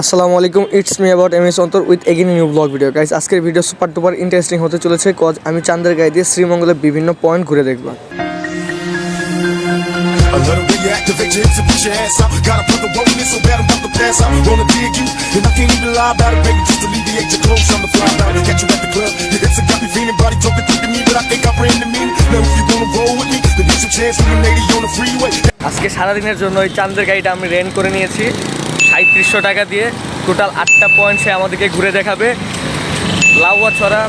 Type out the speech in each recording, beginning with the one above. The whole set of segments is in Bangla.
আসসালামু আলাইকুম it's me about M S Antor with again new blog video guys আজকের ভিডিও সুপার টুপার ইন্টারেস্টিং হতে চলেছে কজ আমি চান্দের গাই দিয়ে শ্রীমঙ্গলের বিভিন্ন পয়েন্ট ঘুরে দেখব। আজকে সারাদিনের জন্য ওই চান্দের গাড়িটা আমি রেন্ট করে নিয়েছি। সাঁত্রিশশো টাকা দিয়ে টোটাল আটটা পয়েন্ট সে আমাদেরকে ঘুরে দেখাবে। Lawachara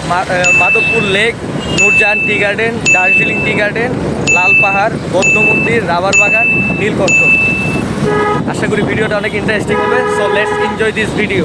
Madhabpur lake, Nurjahan tea garden, Darjeeling tea garden, লাল পাহাড়, বৌদ্ধ মন্দির, রাবার বাগান, নীলকণ্ঠ। আশা করি ভিডিওটা অনেক ইন্টারেস্টিং হবে so let's enjoy this video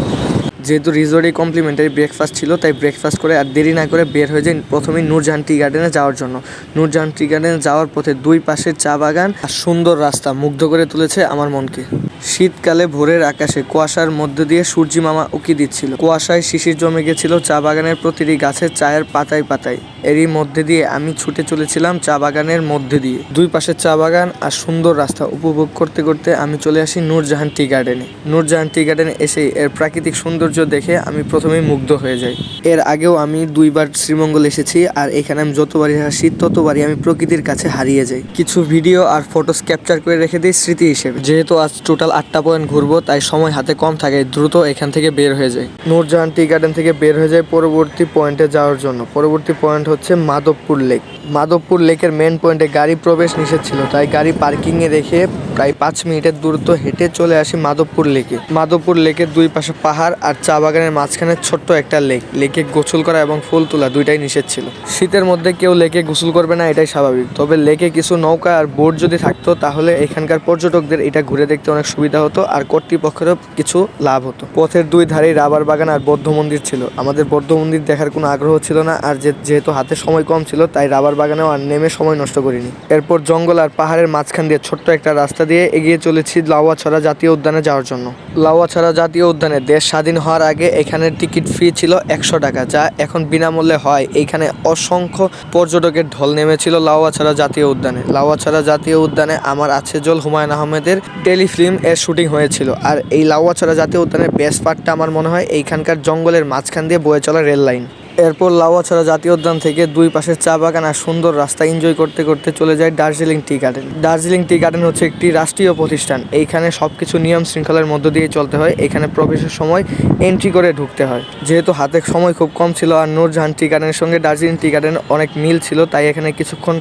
যেহেতু রিসোর্টে কমপ্লিমেন্টারি ব্রেকফাস্ট ছিল, তাই ব্রেকফাস্ট করে আর দেরি না করে বের হয়ে যাই প্রথমেই নূরজাহান টি গার্ডেনে যাওয়ার জন্য। নূরজাহান টি গার্ডেনে যাওয়ার পথে দুই পাশে চা বাগান আর সুন্দর রাস্তা, মুগ্ধ করে তুলেছে আমার মনকে। শীতকালে ভোরের আকাশে কুয়াশার মধ্যে দিয়ে সূর্যি মামা উকি দিচ্ছিল। কুয়াশায় শিশির জমে গেছিল চা বাগানের প্রতিটি গাছের চায়ের পাতায় পাতায়। এরই মধ্যে দিয়ে আমি ছুটে চলেছিলাম চা বাগানের মধ্যে দিয়ে। দুই পাশে চা বাগান আর সুন্দর রাস্তা উপভোগ করতে করতে আমি চলে আসি নূরজাহান টি গার্ডেনে। নূরজাহান টি গার্ডেনে এসে এর প্রাকৃতিক সৌন্দর্য দেখে আমি প্রথমেই মুগ্ধ হয়ে যাই। এর আগেও আমি দুইবার শ্রীমঙ্গল এসেছি আর এখানে আমি যতবারই আসি, ততবারই আমি প্রকৃতির কাছে হারিয়ে যাই। কিছু ভিডিও আর ফটোস ক্যাপচার করে রেখে দিই স্মৃতি হিসেবে। যেহেতু আজ টোটাল আটটা পয়েন্ট ঘুরবো, তাই সময় হাতে কম থাকে, দ্রুত এখান থেকে বের হয়ে যায় নূরজাহান টি গার্ডেন থেকে বের হয়ে যায় পরবর্তী পয়েন্টে যাওয়ার জন্য। পরবর্তী পয়েন্ট হচ্ছে মাধবপুর লেক। মাধবপুর লেকের মেন পয়েন্টে গাড়ি প্রবেশ নিষেধ ছিল, তাই গাড়ি পার্কিংয়ে রেখে প্রায় পাঁচ মিনিটের দূরত্ব হেঁটে চলে আসি মাধবপুর লেকে। মাধবপুর লেকের দুই পাশে পাহাড় আর চা বাগানের মাঝখানে ছোট্ট একটা লেক। লেকে গোসল করা এবং ফুল তোলা দুইটাই নিষেধ ছিল। শীতের মধ্যে কেউ লেকে গোসল করবে না, এটাই স্বাভাবিক। তবে লেকে কিছু নৌকা আর বোট যদি থাকতো, তাহলে এখানকার পর্যটকদের এটা ঘুরে দেখতে অনেক সুবিধা হতো আর কর্তৃপক্ষেরও কিছু লাভ হতো। পথের দুই ধারেই রাবার বাগান আর বৌদ্ধ মন্দির ছিল। আমাদের বৌদ্ধ মন্দির দেখার কোনো আগ্রহ ছিল না আর যেহেতু হাতে সময় কম ছিল, তাই রাবার বাগানেও আর নেমে সময় নষ্ট করিনি। এরপর জঙ্গল আর পাহাড়ের মাঝখান দিয়ে ছোট্ট একটা রাস্তা দিয়ে এগিয়ে চলেছি লাউয়াছড়া জাতীয় উদ্যানে যাওয়ার জন্য। লাউয়াছড়া জাতীয় উদ্যানে দেশ স্বাধীন হওয়ার আগে এখানের টিকিট ফি ছিল একশো টাকা, যা এখন বিনামূল্যে হয়। এইখানে অসংখ্য পর্যটকের ঢল নেমেছিল লাউয়াছড়া জাতীয় উদ্যানে। লাউয়াছড়া জাতীয় উদ্যানে আমার আছে জল হুমায়ুন আহমেদের টেলিফিল্ম এর শুটিং হয়েছিল। আর এই লাউয়াছড়া জাতীয় উদ্যানের বেস্ট পার্টটা আমার মনে হয় এইখানকার জঙ্গলের মাঝখান দিয়ে বয়ে চলা রেল লাইন এরপর লাউয়াছড়া জাতীয় উদ্যান থেকে দুই পাশের চা বাগান আর সুন্দর রাস্তা এনজয় করতে করতে চলে যায় Darjeeling tea garden Darjeeling tea garden হচ্ছে একটি রাষ্ট্রীয় প্রতিষ্ঠান। এইখানে সব কিছু নিয়ম শৃঙ্খলার মধ্য দিয়ে চলতে হয়। এখানে প্রবেশের সময় এন্ট্রি করে ঢুকতে হয়। যেহেতু হাতে সময় খুব কম ছিল আর নূরজাহান টি গার্ডেনের সঙ্গে দার্জিলিং টি গার্ডেন অনেক মিল ছিল, তাই এখানে কিছুক্ষণ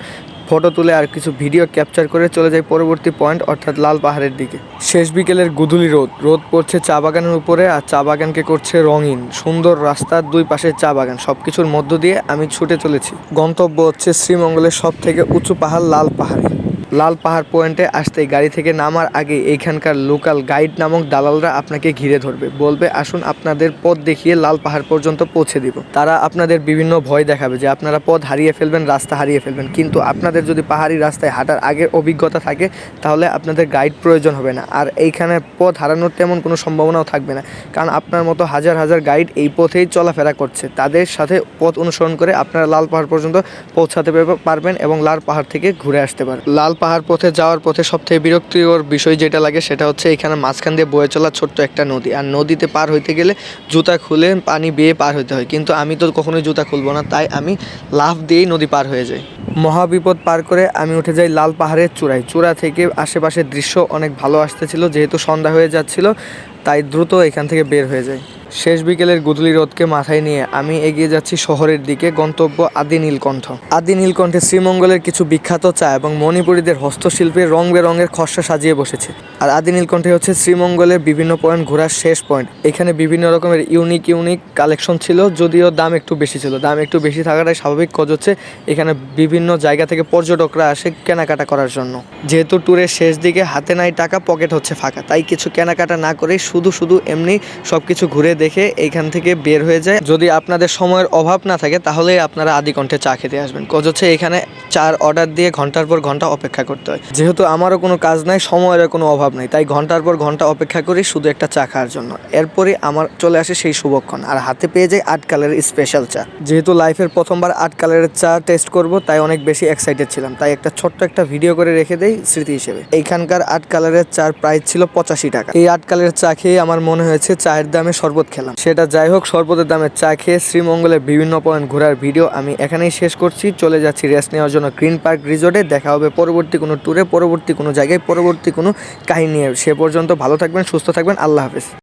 ফটো তুলে আর কিছু ভিডিও ক্যাপচার করে চলে যায় পরবর্তী পয়েন্ট অর্থাৎ লাল পাহাড়ের দিকে। শেষ বিকেলের গুধুলি রোদ। রোদ পড়ছে চা বাগানের উপরে আর চা বাগানকে করছে রঙিন, সুন্দর রাস্তার দুই পাশে চা বাগান। সব কিছুর মধ্য দিয়ে আমি ছুটে চলেছি। গন্তব্য হচ্ছে শ্রীমঙ্গলের সব থেকে উঁচু পাহাড়, লাল পাহাড়ে। লাল পাহাড় পয়েন্টে আসতেই গাড়ি থেকে নামার আগে এইখানকার লোকাল গাইড নামক দালালরা আপনাকে ঘিরে ধরবে। বলবে, আসুন, আপনাদের পথ দেখিয়ে লাল পাহাড় পর্যন্ত পৌঁছে দিব। তারা আপনাদের বিভিন্ন ভয় দেখাবে যে আপনারা পথ হারিয়ে ফেলবেন, রাস্তা হারিয়ে ফেলবেন। কিন্তু আপনাদের যদি পাহাড়ি রাস্তায় হাঁটার আগের অভিজ্ঞতা থাকে, তাহলে আপনাদের গাইড প্রয়োজন হবে না। আর এইখানে পথ হারানোর তেমন কোনো সম্ভাবনাও থাকবে না। কারণ আপনার মতো হাজার হাজার গাইড এই পথেই চলাফেরা করছে। তাদের সাথে পথ অনুসরণ করে আপনারা লাল পাহাড় পর্যন্ত পৌঁছাতে পারবেন এবং লাল পাহাড় থেকে ঘুরে আসতে পারবেন। লাল পাহাড় পথে যাওয়ার পথে সবথেকে বিরক্তিকর বিষয় যেটা লাগে সেটা হচ্ছে এখানে মাঝখান দিয়ে বয়ে চলা ছোট্ট একটা নদী। আর নদীতে পার হইতে গেলে জুতা খুলে পানি বেয়ে পার হইতে হয়। কিন্তু আমি তো কখনোই জুতা খুলবো না, তাই আমি লাফ দিয়েই নদী পার হয়ে যাই। মহাবিপদ পার করে আমি উঠে যাই লাল পাহাড়ের চূড়ায়। চূড়া থেকে আশেপাশের দৃশ্য অনেক ভালো আসতেছিল, যেহেতু সন্ধ্যা হয়ে যাচ্ছিল। তাই দ্রুত এখান থেকে বের হয়ে যাই। শেষ বিকেলের গুদলি রোদকে মাথায় নিয়ে আমি এগিয়ে যাচ্ছি শহরের দিকে, গন্তব্য আদি নীলকণ্ঠ। আদি নীলকণ্ঠে শ্রীমঙ্গলের কিছু বিখ্যাত চা এবং মণিপুরীদের হস্তশিল্পের রং বেরঙের খসড়া সাজিয়ে বসেছে। আর আদি নীলকণ্ঠে হচ্ছে শ্রীমঙ্গলের বিভিন্ন পয়েন্ট ঘোরার শেষ পয়েন্ট। এখানে বিভিন্ন রকমের ইউনিক ইউনিক কালেকশন ছিল, যদিও দাম একটু বেশি ছিল। দাম একটু বেশি থাকাটাই স্বাভাবিক কজ হচ্ছে এখানে বিভিন্ন জায়গা থেকে পর্যটকরা আসে কেনাকাটা করার জন্য। যেহেতু ট্যুরের শেষ দিকে হাতে নাই টাকা পকেট হচ্ছে ফাঁকা। তাই কিছু কেনাকাটা না করে শুধু শুধু এমনি সব কিছু ঘুরে দেখে এইখান থেকে বের হয়ে যায়। যদি আপনাদের সময়ের অভাব না থাকে, তাহলে আপনারা আদি কণ্ঠে চা খেতে আসবেন। কজ হচ্ছে এখানে চার অর্ডার দিয়ে ঘণ্টার পর ঘণ্টা অপেক্ষা করতে হয়। যেহেতু আমারও কোনো কাজ নাই সময়ের কোনো অভাব নেই, তাই ঘণ্টার পর ঘণ্টা অপেক্ষা করি শুধু একটা চা খাওয়ার জন্য। এরপরে আমার চলে আসে সেই শুভক্ষণ। আর হাতে পেয়ে যাই আট কালারের স্পেশাল চা। যেহেতু লাইফের প্রথমবার আট কালারের চা টেস্ট করব, তাই অনেক বেশি এক্সাইটেড ছিলাম। তাই একটা ছোট্ট একটা ভিডিও করে রেখে দেই স্মৃতি হিসেবে। এইখানকার আট কালারের চার প্রাইস ছিল পঁচাশি টাকা। এই আট কালারের চা খেয়ে আমার মনে হয়েছে চায়ের দামে শরবত খেলাম। সেটা যাই হোক, শরবতের দামে চা খেয়ে শ্রীমঙ্গলের বিভিন্ন পয়েন্ট ঘোরার ভিডিও আমি এখানেই শেষ করছি। চলে যাচ্ছি রেস্ট নেওয়ার জন্য গ্রিন পার্ক রিসোর্টে। দেখা হবে পরবর্তী কোনো ট্যুরে পরবর্তী কোনো জায়গায়, পরবর্তী কোনো কাহিনী সে পর্যন্ত ভালো থাকবেন, সুস্থ থাকবেন। আল্লাহ হাফেজ।